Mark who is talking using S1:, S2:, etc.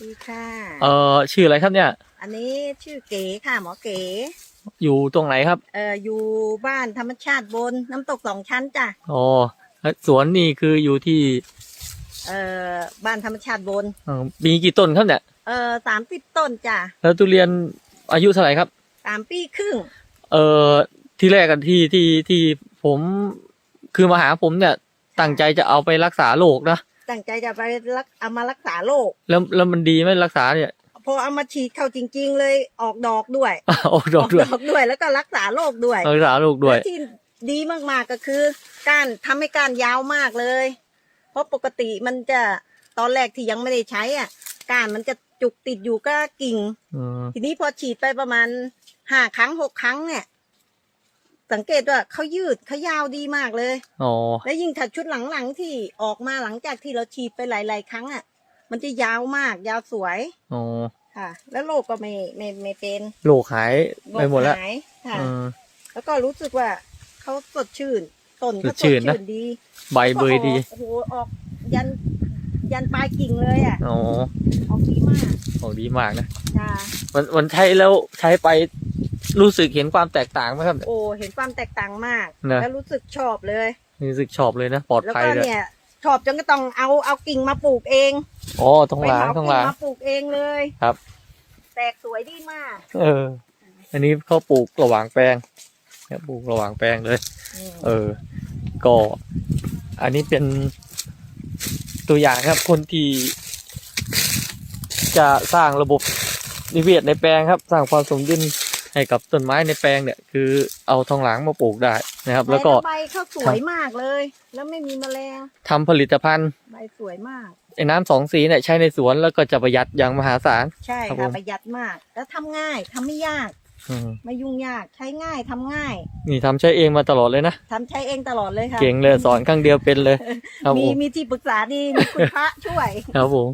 S1: ดีค่ะ
S2: เอ่อชื่ออะไรครับเนี่ย
S1: อันนี้ชื่อเก๋ค่ะ หมอเก๋
S2: อยู่ตรงไหนครับ
S1: เอ่ออยู่บ้านธรรมชาติบนน้ำตกสองชั้นจ้ะ
S2: อ๋อแล้วสวนนี่คืออยู่ที่
S1: เอ่อบ้านธรรมชาติบน
S2: เอ่อมีกี่ต้นครับเนี่ย
S1: เอ่อสามสิบต้นจ้ะ
S2: แล้วทุเรียนอายุเท่าไหร่ครับ
S1: สามปีครึ่ง
S2: เอ่อที่แรกกันที่ที่ที่ผมคือมาหาผมเนี่ยตั้งใจจะเอาไปรักษาโรคนะ
S1: ตั้งใจจะไปรักเอามารักษาโรค
S2: แล้วแล้วมันดีไหมรักษาเนี่ย
S1: พอเอามาฉีดเข้าจริง ๆ เลยออกดอกด้วย
S2: ออกดอกด้วย
S1: ออกด้วย แล้วก็รักษาโรคด้วย
S2: รักษาโรคด้วย
S1: และที่ดีมากๆก็คือก้านทำให้ก้านยาวมากเลย เพราะปกติมันจะตอนแรกที่ยังไม่ได้ใช้อะก้านมันจะจุกติดอยู่ก็กิ่ง
S2: อืม
S1: ทีนี้พอฉีดไปประมาณห้าครั้งหกครั้งเนี่ย สังเกตว่าเขายืดเขายาวดีมากเลย
S2: อ๋อ
S1: แล้วยิ่งถ้าชุดหลังๆที่ออกมาหลังจากที่เราฉีดไปหลาย ๆ ครั้งอะ มันจะยาวมากยาวสวย
S2: อ๋อ
S1: ค่ะ แล้วโรคก็ไม่ไม่ไม่เป็น
S2: โรคหายไปหมดแล้ว
S1: โรคายค่ะ
S2: อืม
S1: แล้วก็รู้สึกว่าเขาสดชื่นต้นก็
S2: สดชื่นนะ
S1: ดี
S2: ใบเบยดี
S1: โอ้โหออกยันยันปลายกิ่งเลยอะ
S2: อ๋อ
S1: ออกดีมาก
S2: ของดีมากนะ
S1: จ้า
S2: มันมันใช้แล้วใช้ไป รู้สึกเห็นความแตกต่างไหมครับ
S1: โอ้เห็นความแตกต่างมาก
S2: นะ
S1: แล้วรู้สึกชอบเลย
S2: รู้สึกชอบเลยนะปลอด
S1: แล้ว
S2: ภัย
S1: ก็
S2: เลย
S1: เนี่ยชอบจนก็ต้องเอาเอากิ่งมาปลูกเอง
S2: อ๋อตรง
S1: ไป
S2: หลัง
S1: เหมา
S2: ตรง
S1: กิ่
S2: หลั
S1: ง
S2: ง
S1: มาปลูกเองเลย
S2: ครับ
S1: แตกสวยดีมาก
S2: เออ อันนี้เขาปลูกระหว่างแปลงเนี่ยปลูกระหว่างแปลงเลย
S1: ม
S2: เออ ก็ อันนี้เป็นตัวอย่างครับ คนที่จะสร้างระบบนิเวศในแปลงครับ สร้างความสมดุล ให้กับต้นไม้ในแปลงเนี่ยคือเอาทองหลางมาปลูกได้นะครับ แล้วก็
S1: ใบเขาสวยมากเลย แล้วไม่มีแมลง
S2: ทำผลิตภัณฑ์
S1: ใบสวยมาก
S2: ไอ้น้ำสองสีเนี่ยใช้ในสวนแล้วก็จะประหยัดอย่างมหาศาล
S1: ใช่
S2: ครับผ
S1: ค่ะ
S2: ม
S1: ประหยัดมาก แล้วทำง่ายทำไม่ยาก
S2: อืม
S1: ไม่ยุ่งยากใช้ง่ายทำง่าย
S2: นี่ทำใช้เองมาตลอดเลยนะ
S1: ทำใช้เองตลอดเลยค่ะ
S2: เก่งเลยสอนครั้งเดียวเป็นเลยครับ
S1: มี
S2: ผม
S1: มีที่ปรึกษาดีมีคุณพระช่วย
S2: ครับผม